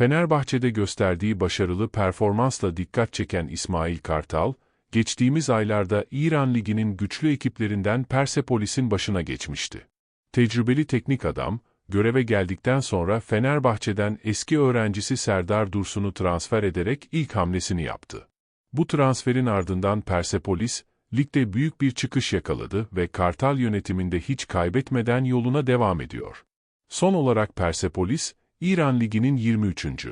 Fenerbahçe'de gösterdiği başarılı performansla dikkat çeken İsmail Kartal, geçtiğimiz aylarda İran Ligi'nin güçlü ekiplerinden Persepolis'in başına geçmişti. Tecrübeli teknik adam, göreve geldikten sonra Fenerbahçe'den eski öğrencisi Serdar Dursun'u transfer ederek ilk hamlesini yaptı. Bu transferin ardından Persepolis, ligde büyük bir çıkış yakaladı ve Kartal yönetiminde hiç kaybetmeden yoluna devam ediyor. Son olarak Persepolis, İran Ligi'nin 23.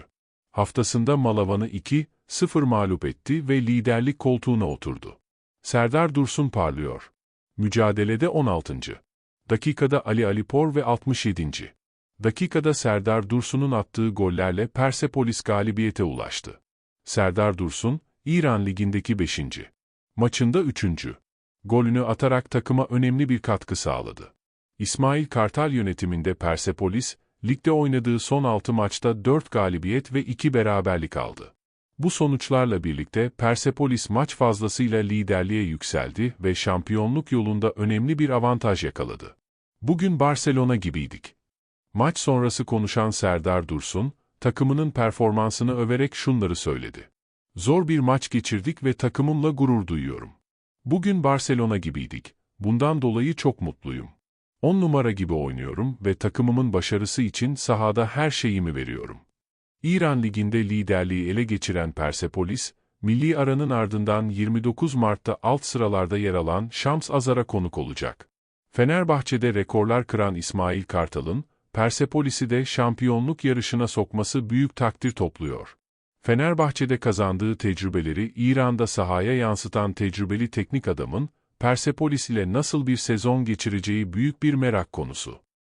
haftasında Malavan'ı 2-0 mağlup etti ve liderlik koltuğuna oturdu. Serdar Dursun parlıyor. Mücadelede 16. dakikada Ali Alipor ve 67. dakikada Serdar Dursun'un attığı gollerle Persepolis galibiyete ulaştı. Serdar Dursun, İran Ligi'ndeki 5. maçında 3. golünü atarak takıma önemli bir katkı sağladı. İsmail Kartal yönetiminde Persepolis, ligde oynadığı son 6 maçta 4 galibiyet ve 2 beraberlik aldı. Bu sonuçlarla birlikte Persepolis maç fazlasıyla liderliğe yükseldi ve şampiyonluk yolunda önemli bir avantaj yakaladı. Bugün Barcelona gibiydik. Maç sonrası konuşan Serdar Dursun, takımının performansını överek şunları söyledi. Zor bir maç geçirdik ve takımımla gurur duyuyorum. Bugün Barcelona gibiydik. Bundan dolayı çok mutluyum. 10 numara gibi oynuyorum ve takımımın başarısı için sahada her şeyimi veriyorum. İran Ligi'nde liderliği ele geçiren Persepolis, milli aranın ardından 29 Mart'ta alt sıralarda yer alan Şams Azar'a konuk olacak. Fenerbahçe'de rekorlar kıran İsmail Kartal'ın, Persepolis'i de şampiyonluk yarışına sokması büyük takdir topluyor. Fenerbahçe'de kazandığı tecrübeleri İran'da sahaya yansıtan tecrübeli teknik adamın, Persepolis ile nasıl bir sezon geçireceği büyük bir merak konusu.